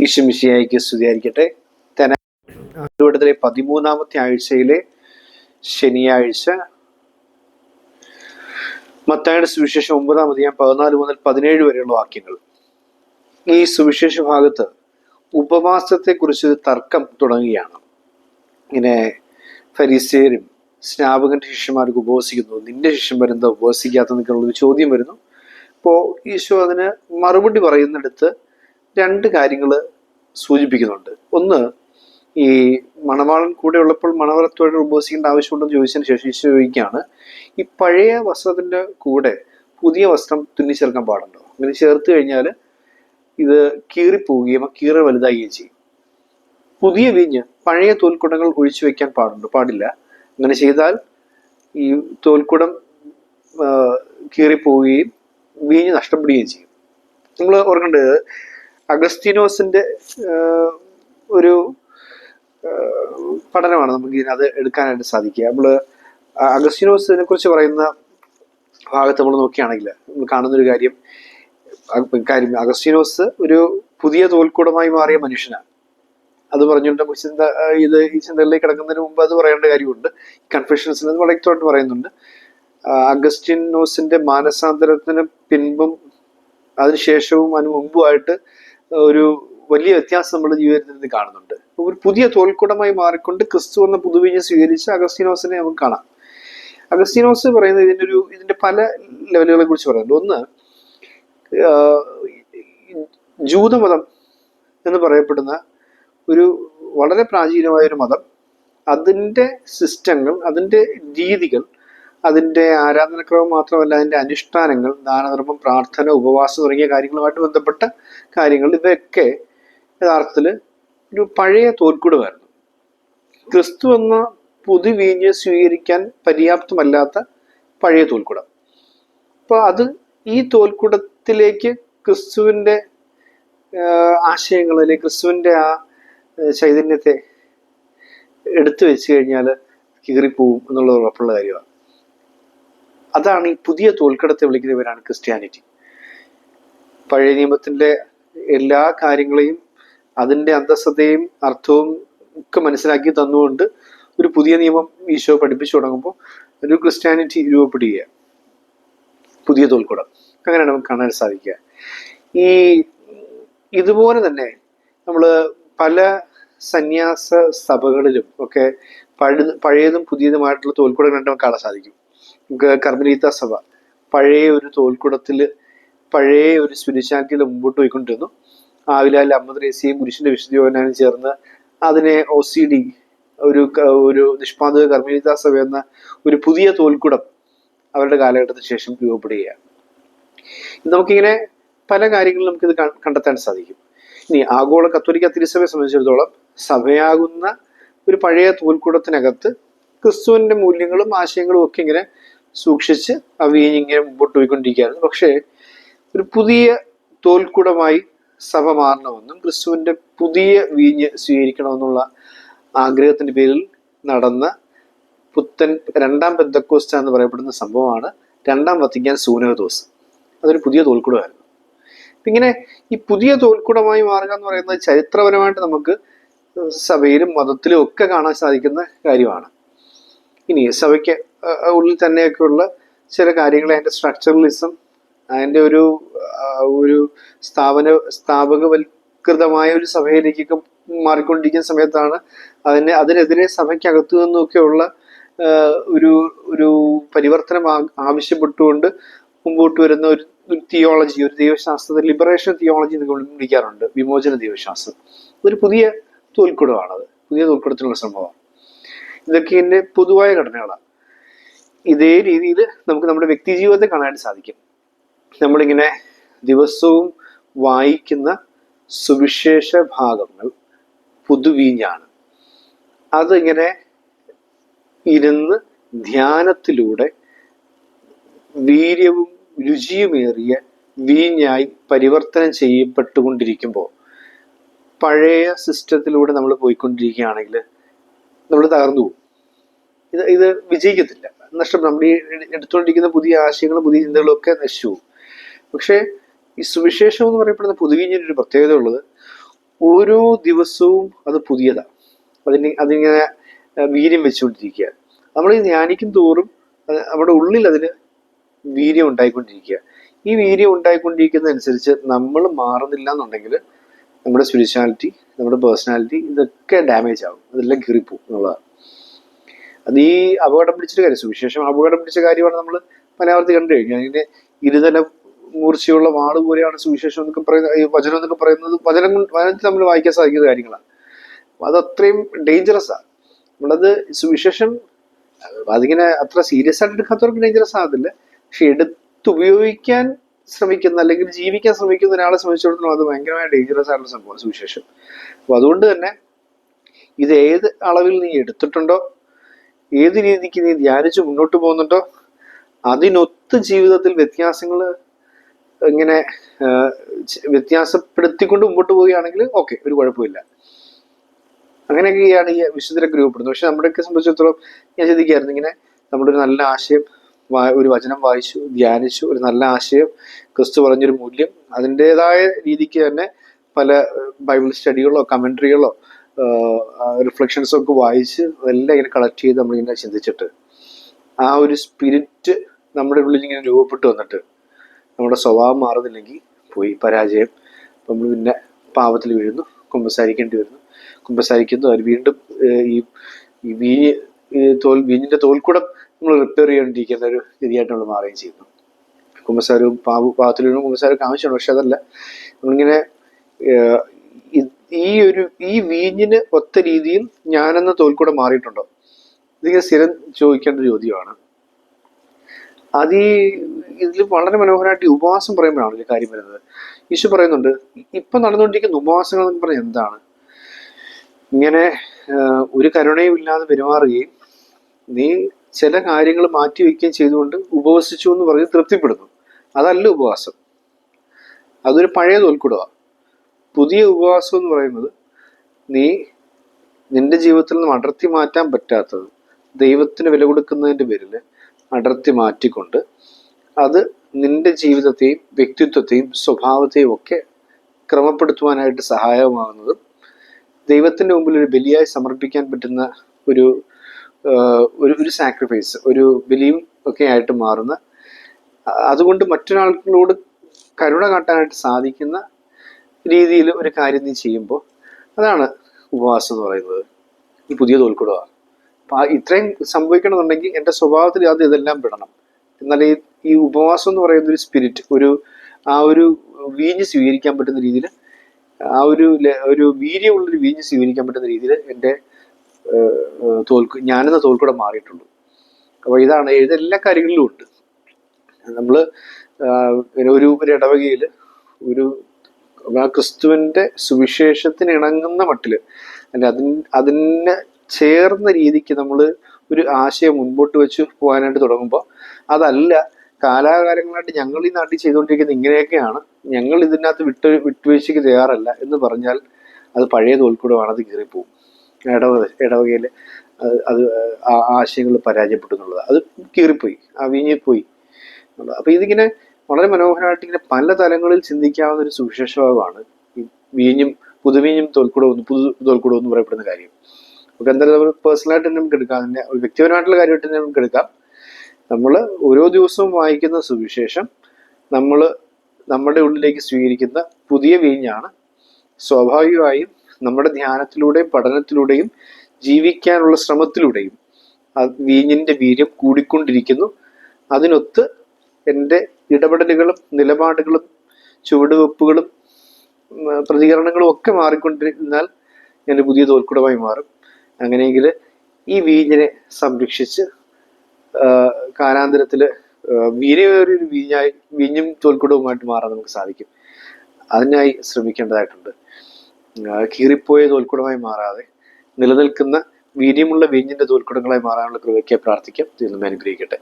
ഈശ്വമിശിയായിക്ക് സ്തുതിയായിരിക്കട്ടെ. തെന ഇടത്തിലെ പതിമൂന്നാമത്തെ ആഴ്ചയിലെ ശനിയാഴ്ച. മത്തായുടെ സുവിശേഷം ഒമ്പതാം അധികം പതിനാല് മുതൽ പതിനേഴ് വരെയുള്ള വാക്യങ്ങൾ. ഈ സുവിശേഷ ഭാഗത്ത് ഉപവാസത്തെക്കുറിച്ച് തർക്കം തുടങ്ങുകയാണ്. ഇങ്ങനെ ഫരീസേരും സ്നാപകന്റെ ശിഷ്യന്മാർക്ക് ഉപവസിക്കുന്നു. നിന്റെ ശിഷ്യന്മാർ എന്താ ഒരു ചോദ്യം വരുന്നു. അപ്പോൾ ഈശോ അതിന് മറുപടി പറയുന്നിടത്ത് രണ്ട് കാര്യങ്ങൾ സൂചിപ്പിക്കുന്നുണ്ട്. ഒന്ന് ഈ മണവാളൻ കൂടെ ഉള്ളപ്പോൾ മണവറത്തോടെ ഉപസിക്കേണ്ട ആവശ്യമുണ്ടെന്ന് ചോദിച്ചതിന് ശേഷം ചോദിക്കുകയാണ് ഈ പഴയ വസ്ത്രത്തിന്റെ കൂടെ പുതിയ വസ്ത്രം തുന്നിച്ചേർക്കാൻ പാടുണ്ടോ? അങ്ങനെ ചേർത്ത് കഴിഞ്ഞാൽ ഇത് കീറിപ്പോവുകയും ആ കീറ വലുതാകുകയും ചെയ്യും. പുതിയ വീഞ്ഞ് പഴയ തോൽക്കുടങ്ങൾ ഒഴിച്ചു വെക്കാൻ പാടുണ്ട് പാടില്ല. അങ്ങനെ ചെയ്താൽ ഈ തോൽക്കുടം കീറിപ്പോവുകയും വീഞ്ഞ് നഷ്ടപ്പെടുകയും ചെയ്യും. നമ്മൾ ഓർക്കേണ്ടത് അഗസ്റ്റിനോസിന്റെ ഒരു പഠനമാണ് നമുക്ക് ഇതിനകത്ത് എടുക്കാനായിട്ട് സാധിക്കുക. നമ്മൾ അഗസ്റ്റിനോസിനെ കുറിച്ച് പറയുന്ന ഭാഗത്ത് നമ്മൾ നോക്കുകയാണെങ്കിൽ നമ്മൾ കാണുന്ന ഒരു കാര്യം കാര്യം അഗസ്റ്റിനോസ് ഒരു പുതിയ തോൽക്കൂടമായി മാറിയ മനുഷ്യനാണ്. അത് പറഞ്ഞുകൊണ്ട് നമുക്ക് ചിന്ത ഇത് ഈ ചിന്തകളിലേക്ക് കിടക്കുന്നതിന് മുമ്പ് അത് പറയേണ്ട കാര്യമുണ്ട്. കൺഫെഷൻസിൽ അത് വ്യക്തമായിട്ട് പറയുന്നുണ്ട്. അഗസ്റ്റിനോസിന്റെ മാനസാന്തരത്തിന് പിൻപും അതിനുശേഷവും അതിന് മുമ്പുമായിട്ട് ഒരു വലിയ വ്യത്യാസം നമ്മുടെ ജീവിതത്തിൽ നിന്ന് കാണുന്നുണ്ട്. ഒരു പുതിയ തോൽക്കുടമായി മാറിക്കൊണ്ട് ക്രിസ്തു എന്ന പുതുവിഞ്ഞ് സ്വീകരിച്ച അഗസ്റ്റിനോസിനെ നമുക്ക് കാണാം. അഗസ്റ്റിനോസ് പറയുന്നത് ഇതിന്റെ ഒരു ഇതിന്റെ പല ലെവലുകളെ കുറിച്ച് പറയുന്നുണ്ട്. ഒന്ന് ജൂതമതം എന്ന് പറയപ്പെടുന്ന ഒരു വളരെ പ്രാചീനമായ ഒരു മതം. അതിന്റെ സിസ്റ്റങ്ങൾ അതിന്റെ രീതികൾ അതിന്റെ ആരാധനക്രമം മാത്രമല്ല അതിന്റെ അനുഷ്ഠാനങ്ങൾ ദാനധർമ്മം പ്രാർത്ഥന ഉപവാസം തുടങ്ങിയ കാര്യങ്ങളുമായിട്ട് ബന്ധപ്പെട്ട കാര്യങ്ങൾ. ഇതൊക്കെ യഥാർത്ഥത്തിൽ ഒരു പഴയ തോൽക്കൂടുമായിരുന്നു ക്രിസ്തു എന്ന പുതുവീഞ്ഞ് സ്വീകരിക്കാൻ പര്യാപ്തമല്ലാത്ത പഴയ തോൽക്കുടം. അപ്പോൾ അത് ഈ തോൽക്കുടത്തിലേക്ക് ക്രിസ്തുവിന്റെ ആശയങ്ങൾ അല്ലെങ്കിൽ ക്രിസ്തുവിന്റെ ആ, ചൈതന്യത്തെ എടുത്തു വെച്ച് കഴിഞ്ഞാൽ കീറിപ്പോവും എന്നുള്ളത് ഉറപ്പുള്ള കാര്യമാണ്. അതാണ് ഈ പുതിയ തോൽക്കടത്തെ വിളിക്കുന്നവരാണ് ക്രിസ്ത്യാനിറ്റി. പഴയ നിയമത്തിന്റെ എല്ലാ കാര്യങ്ങളെയും അതിന്റെ അന്തസ്സതയും അർത്ഥവും ഒക്കെ മനസ്സിലാക്കി തന്നുകൊണ്ട് ഒരു പുതിയ നിയമം ഈശോ പഠിപ്പിച്ചു തുടങ്ങുമ്പോൾ ഒരു ക്രിസ്ത്യാനിറ്റി രൂപപ്പെടുക പുതിയ തോൽക്കുടം. അങ്ങനെയാണ് നമുക്ക് കാണാൻ സാധിക്കുക. ഈ ഇതുപോലെ തന്നെ നമ്മൾ പല സന്യാസ സഭകളിലും ഒക്കെ പഴയ പഴയതും പുതിയതുമായിട്ടുള്ള തോൽക്കുടങ്ങൾ നമുക്ക് കാണാൻ സാധിക്കും. നമുക്ക് കർമ്മലീത്ത സഭ. പഴയ ഒരു തോൽക്കുടത്തിൽ പഴയ ഒരു സ്പിരിച്വാലിറ്റിയിൽ മുമ്പോട്ട് പോയിക്കൊണ്ടിരുന്നു. ആവിലാൽ അമ്മദ്രേസിയും പുരുഷന്റെ വിശുദ്ധയോനാനും ചേർന്ന് അതിനെ ഒ സി ഡി ഒരു ഒരു നിഷ്പാതക കർമ്മരീത സഭ എന്ന ഒരു പുതിയ തോൽക്കുടം അവരുടെ കാലഘട്ടത്തിന് ശേഷം രൂപപ്പെടുകയാണ്. നമുക്കിങ്ങനെ പല കാര്യങ്ങളും നമുക്കിത് കണ്ടെത്താൻ സാധിക്കും. ഇനി ആഗോള കത്തോലിക്ക തിരുസഭയെ സംബന്ധിച്ചിടത്തോളം സഭയാകുന്ന ഒരു പഴയ തോൽക്കൂടത്തിനകത്ത് ക്രിസ്തുവിന്റെ മൂല്യങ്ങളും ആശയങ്ങളും ഒക്കെ ഇങ്ങനെ സൂക്ഷിച്ച് അവയെ ഇങ്ങനെ മുമ്പോട്ട് പോയിക്കൊണ്ടിരിക്കുകയായിരുന്നു പക്ഷേ ഒരു പുതിയ തോൽക്കുടമായി സഭ മാറണമെന്നും ക്രിസ്തുവിന്റെ പുതിയ വീഞ്ഞ് സ്വീകരിക്കണമെന്നുള്ള ആഗ്രഹത്തിന്റെ പേരിൽ നടന്ന പുത്തൻ രണ്ടാം പെന്തക്കോസ്റ്റ എന്ന് പറയപ്പെടുന്ന സംഭവമാണ് രണ്ടാം വത്തിക്കാൻ സൂനകദോസ് അതൊരു പുതിയ തോൽക്കുടമായിരുന്നു. ഇങ്ങനെ ഈ പുതിയ തോൽക്കുടമായി മാറുക എന്ന് പറയുന്നത് ചരിത്രപരമായിട്ട് നമുക്ക് സഭയിലും മതത്തിലും ഒക്കെ കാണാൻ സാധിക്കുന്ന കാര്യമാണ്. ഇനി സഭയ്ക്ക് ഉള്ളിൽ തന്നെയൊക്കെയുള്ള ചില കാര്യങ്ങൾ അതിന്റെ സ്ട്രക്ചറലിസം അതിന്റെ ഒരു ഒരു സ്ഥാപന സ്ഥാപകവൽകൃതമായ ഒരു സഭയിലേക്കൊക്കെ മാറിക്കൊണ്ടിരിക്കുന്ന സമയത്താണ് അതിന് അതിനെതിരെ സഭയ്ക്കകത്തു നിന്നൊക്കെയുള്ള ഒരു ഒരു പരിവർത്തനം ആവശ്യപ്പെട്ടുകൊണ്ട് മുമ്പോട്ട് വരുന്ന ഒരു ഒരു തിയോളജി ഒരു ദൈവശാസ്ത്രത്തെ ലിബറേഷൻ തിയോളജി എന്ന് വിളിക്കാറുണ്ട് വിമോചന ദൈവശാസ്ത്രം. ഒരു പുതിയ തോൽക്കുടമാണത് പുതിയ തോൽക്കുടത്തിനുള്ള സംഭവമാണ് ഇതൊക്കെ എന്റെ പൊതുവായ ഘടനകളാണ്. ഇതേ രീതിയിൽ നമുക്ക് നമ്മുടെ വ്യക്തി ജീവിതത്തെ കാണാനായിട്ട് സാധിക്കും. നമ്മളിങ്ങനെ ദിവസവും വായിക്കുന്ന സുവിശേഷ ഭാഗങ്ങൾ പുതുവീഞ്ഞാണ്. അതിങ്ങനെ ഇരുന്ന് ധ്യാനത്തിലൂടെ വീര്യവും രുചിയുമേറിയ വീഞ്ഞായി പരിവർത്തനം ചെയ്യപ്പെട്ടുകൊണ്ടിരിക്കുമ്പോൾ പഴയ സിസ്റ്റത്തിലൂടെ നമ്മൾ പോയിക്കൊണ്ടിരിക്കുകയാണെങ്കിൽ നമ്മൾ തകർന്നു പോകും. ഇത് ഇത് വിജയിക്കത്തില്ല. നഷ്ടം. നമ്മൾ ഈ എടുത്തുകൊണ്ടിരിക്കുന്ന പുതിയ ആശയങ്ങളും പുതിയ ചിന്തകളും ഒക്കെ നശിച്ചു പോകും. പക്ഷേ ഈ സുവിശേഷം എന്ന് പറയപ്പെടുന്ന ഒരു പ്രത്യേകത ഉള്ളത് ഓരോ ദിവസവും അത് പുതിയതാണ് അതിന് അതിങ്ങനെ വീര്യം വെച്ചുകൊണ്ടിരിക്കുക. നമ്മൾ ഈ ധ്യാനിക്കും തോറും നമ്മുടെ ഉള്ളിൽ അതിന് വീര്യം ഉണ്ടായിക്കൊണ്ടിരിക്കുക. ഈ വീര്യം ഉണ്ടായിക്കൊണ്ടിരിക്കുന്നതനുസരിച്ച് നമ്മൾ മാറുന്നില്ല എന്നുണ്ടെങ്കിൽ നമ്മുടെ സ്പിരിച്വാലിറ്റി നമ്മുടെ പേഴ്സണാലിറ്റി ഇതൊക്കെ ഡാമേജ് ആവും അതെല്ലാം കീറിപ്പോവും എന്നുള്ളതാണ്. അത് ഈ അപകടം പിടിച്ചൊരു കാര്യം. സുവിശേഷം അപകടം പിടിച്ച കാര്യമാണ് നമ്മൾ മലയാളത്തിൽ കണ്ടു കഴിഞ്ഞു. അതിന്റെ ഇരുതല മൂർച്ചയുള്ള വാൾ പോലെയാണ് സുവിശേഷം എന്നൊക്കെ പറയുന്നത് ഈ വചനം എന്നൊക്കെ പറയുന്നത് വചനം വചനത്തിൽ നമ്മൾ വായിക്കാൻ സാധിക്കുന്ന കാര്യങ്ങളാണ്. അത് അത്രയും ഡേഞ്ചറസ് ആണ് നമ്മളത് സുവിശേഷം അതിങ്ങനെ അത്ര സീരിയസ് ആയിട്ട് എടുക്കാത്തവർക്ക് ഡേഞ്ചറസ് ആകത്തില്ല. പക്ഷെ എടുത്തുപയോഗിക്കാൻ ശ്രമിക്കുന്ന അല്ലെങ്കിൽ ജീവിക്കാൻ ശ്രമിക്കുന്ന ഒരാളെ സംബന്ധിച്ചിടത്തോളം അത് ഭയങ്കരമായ ഡേഞ്ചറസ് ആയിട്ടുള്ള സംഭവമാണ് സുവിശേഷം. അപ്പൊ അതുകൊണ്ട് തന്നെ ഇത് ഏത് അളവിൽ നീ എടുത്തിട്ടുണ്ടോ ഏത് രീതിക്ക് നീ ധ്യാനിച്ച് മുന്നോട്ട് പോകുന്നുണ്ടോ? അതിനൊത്ത് ജീവിതത്തിൽ വ്യത്യാസങ്ങൾ ഇങ്ങനെ വ്യത്യാസപ്പെടുത്തിക്കൊണ്ട് മുമ്പോട്ട് പോവുകയാണെങ്കിൽ ഓക്കെ ഒരു കുഴപ്പമില്ല. അങ്ങനെയൊക്കെയാണ് ഈ വിശുദ്ധരൊക്കെ രൂപപ്പെടുന്നത്. പക്ഷെ നമ്മുടെയൊക്കെ സംബന്ധിച്ചിടത്തോളം ഞാൻ ചിന്തിക്കായിരുന്നു ഇങ്ങനെ നമ്മുടെ ഒരു നല്ല ആശയം ഒരു വചനം വായിച്ചു ധ്യാനിച്ചു ഒരു നല്ല ആശയം ക്രിസ്തു പറഞ്ഞൊരു മൂല്യം അതിന്റെതായ രീതിക്ക് തന്നെ പല ബൈബിൾ സ്റ്റഡികളോ കമൻട്രികളോ റിഫ്ലക്ഷൻസോ ഒക്കെ വായിച്ച് എല്ലാം ഇങ്ങനെ കളക്ട് ചെയ്ത് നമ്മളിങ്ങനെ ചിന്തിച്ചിട്ട് ആ ഒരു സ്പിരിറ്റ് നമ്മുടെ ഉള്ളിൽ ഇങ്ങനെ രൂപപ്പെട്ട് വന്നിട്ട് നമ്മുടെ സ്വഭാവം മാറുന്നില്ലെങ്കിൽ പോയി പരാജയം. നമ്മൾ പിന്നെ പാപത്തിൽ വീഴുന്നു കുമ്പസാരിക്കേണ്ടി വരുന്നു. കുമ്പസാരിക്കുന്നു അവർ വീണ്ടും ഈ ഈ വീഞ്ഞ് തോൽ വീഞ്ഞിന്റെ തോൽക്കൂടം നമ്മൾ റിപ്പയർ ചെയ്തുകൊണ്ടിരിക്കുന്ന ഒരു രീതിയായിട്ട് നമ്മൾ മാറുകയും ചെയ്യുന്നു. കുമ്പസാരവും പാവ പാവത്തിൽ വീഴും കുമ്പസാരമൊക്കെ ആവശ്യമാണ് പക്ഷെ അതല്ല. നമ്മളിങ്ങനെ ഈ ഒരു ഈ വീഞ്ഞിന് ഒത്ത രീതിയിൽ ഞാനെന്ന തോൽക്കൂടെ മാറിയിട്ടുണ്ടോ? ഇതിങ്ങനെ സ്ഥിരം ചോദിക്കേണ്ട ചോദ്യമാണ്. അത് ഈ ഇതിൽ വളരെ മനോഹരമായിട്ട് ഉപവാസം പറയുമ്പോഴാണ് ഒരു കാര്യം വരുന്നത്. ഈശോ പറയുന്നുണ്ട് ഇപ്പൊ നടന്നുകൊണ്ടിരിക്കുന്ന ഉപവാസങ്ങൾ എന്ന് പറഞ്ഞാൽ എന്താണ്? ഇങ്ങനെ ഒരു കരുണയും ഇല്ലാതെ പെരുമാറുകയും നീ ചില കാര്യങ്ങൾ മാറ്റിവെക്കുകയും ചെയ്തുകൊണ്ട് ഉപവസിച്ചു എന്ന് പറഞ്ഞ് തൃപ്തിപ്പെടുന്നു. അതല്ല ഉപവാസം. അതൊരു പഴയ തോൽക്കുടമാണ് പുതിയ ഉപവാസം എന്ന് പറയുന്നത് നീ നിന്റെ ജീവിതത്തിൽ നിന്ന് അടർത്തി മാറ്റാൻ പറ്റാത്തത് ദൈവത്തിന് വില കൊടുക്കുന്നതിന്റെ പേരിൽ അടർത്തി മാറ്റിക്കൊണ്ട് അത് നിന്റെ ജീവിതത്തെയും വ്യക്തിത്വത്തെയും സ്വഭാവത്തെയും ഒക്കെ ക്രമപ്പെടുത്തുവാനായിട്ട് സഹായകമാകുന്നതും ദൈവത്തിന്റെ മുമ്പിൽ ഒരു ബലിയായി സമർപ്പിക്കാൻ പറ്റുന്ന ഒരു ഒരു ഒരു സാക്രിഫൈസ് ഒരു ബലിയും ഒക്കെ ആയിട്ട് മാറുന്ന അതുകൊണ്ട് മറ്റൊരാളോട് കരുണ കാട്ടാനായിട്ട് സാധിക്കുന്ന രീതിയിൽ ഒരു കാര്യം നീ ചെയ്യുമ്പോൾ അതാണ് ഉപവാസം എന്ന് പറയുന്നത്. ഈ പുതിയ തോൽക്കുടുക അപ്പൊ ആ ഇത്രയും സംഭവിക്കണമെന്നുണ്ടെങ്കിൽ എന്റെ സ്വഭാവത്തിൽ അത് ഇതെല്ലാം വിടണം. എന്നാൽ ഈ ഈ ഉപവാസം എന്ന് പറയുന്ന ഒരു സ്പിരിറ്റ് ഒരു ആ ഒരു വീഞ്ഞ് സ്വീകരിക്കാൻ പറ്റുന്ന രീതിയിൽ ആ ഒരു ഒരു വീര്യമുള്ളൊരു വീഞ്ഞ് സ്വീകരിക്കാൻ പറ്റുന്ന രീതിയിൽ എന്റെ തോൽക്കു ഞാനെന്ന തോൽക്കൂടെ മാറിയിട്ടുള്ളൂ അപ്പോൾ ഇതാണ് ഇതെല്ലാ കാര്യങ്ങളിലും ഉണ്ട്. നമ്മൾ ഒരു ഒരു ഇടവകയിൽ ഒരു ആ ക്രിസ്തുവിന്റെ സുവിശേഷത്തിന് ഇണങ്ങുന്ന മട്ടിൽ. അല്ലെ അതിന് അതിന് ചേർന്ന രീതിക്ക് നമ്മൾ ഒരു ആശയം മുൻപോട്ട് വെച്ച് പോകാനായിട്ട് തുടങ്ങുമ്പോൾ അതല്ല കാലാകാലങ്ങളായിട്ട് ഞങ്ങൾ ഈ നാട്ടിൽ ചെയ്തുകൊണ്ടിരിക്കുന്നത് ഇങ്ങനെയൊക്കെയാണ്. ഞങ്ങൾ ഇതിനകത്ത് വിട്ട് വിട്ടുവീഴ്ചയ്ക്ക് തയ്യാറല്ല എന്ന് പറഞ്ഞാൽ അത് പഴയ തോൽക്കൂടമാണ് അത് കീറിപ്പോവും. ഇടവ ഇടവകയിൽ അത് ആശയങ്ങൾ പരാജയപ്പെട്ടു എന്നുള്ളത് അത് കീറിപ്പോയി ആ വീഞ്ഞിപ്പോയി എന്നുള്ളത്. അപ്പൊ ഇതിങ്ങനെ വളരെ മനോഹരമായിട്ട് ഇങ്ങനെ പല തലങ്ങളിൽ ചിന്തിക്കാവുന്ന ഒരു സുവിശേഷഭാഗമാണ് ഈ വീഞ്ഞും പുതുവീഞ്ഞും തോൽക്കുടവും പുതു തോൽക്കുടവും എന്ന് പറയപ്പെടുന്ന കാര്യം. നമുക്ക് എന്തായാലും നമ്മൾ പേഴ്സണലായിട്ട് തന്നെ നമുക്ക് എടുക്കാം. അതിന്റെ ഒരു വ്യക്തിപരമായിട്ടുള്ള കാര്യമായിട്ട് തന്നെ നമുക്ക് എടുക്കാം. നമ്മൾ ഓരോ ദിവസവും വായിക്കുന്ന സുവിശേഷം നമ്മൾ നമ്മുടെ ഉള്ളിലേക്ക് സ്വീകരിക്കുന്ന പുതിയ വീഞ്ഞാണ്. സ്വാഭാവികമായും നമ്മുടെ ധ്യാനത്തിലൂടെയും പഠനത്തിലൂടെയും ജീവിക്കാനുള്ള ശ്രമത്തിലൂടെയും വീഞ്ഞിന്റെ വീര്യം കൂടിക്കൊണ്ടിരിക്കുന്നു. അതിനൊത്ത് എന്റെ ഇടപെടലുകളും നിലപാടുകളും ചുവടുവെപ്പുകളും പ്രതികരണങ്ങളും ഒക്കെ മാറിക്കൊണ്ടിരുന്നാൽ ഞാൻ പുതിയ തോൽക്കുടമായി മാറും. അങ്ങനെയെങ്കിൽ ഈ വീഞ്ഞിനെ സംരക്ഷിച്ച് കാലാന്തരത്തിൽ ഒരു വീഞ്ഞായി വീഞ്ഞും തോൽക്കുടവുമായിട്ട് മാറാൻ നമുക്ക് സാധിക്കും. അതിനായി ശ്രമിക്കേണ്ടതായിട്ടുണ്ട്. കീറിപ്പോയ തോൽക്കുടമായി മാറാതെ നിലനിൽക്കുന്ന വീര്യമുള്ള വീഞ്ഞിന്റെ തോൽക്കുടങ്ങളായി മാറാനുള്ള കൃപയ്ക്ക് പ്രാർത്ഥിക്കാം. തീർന്നും അനുഗ്രഹിക്കട്ടെ.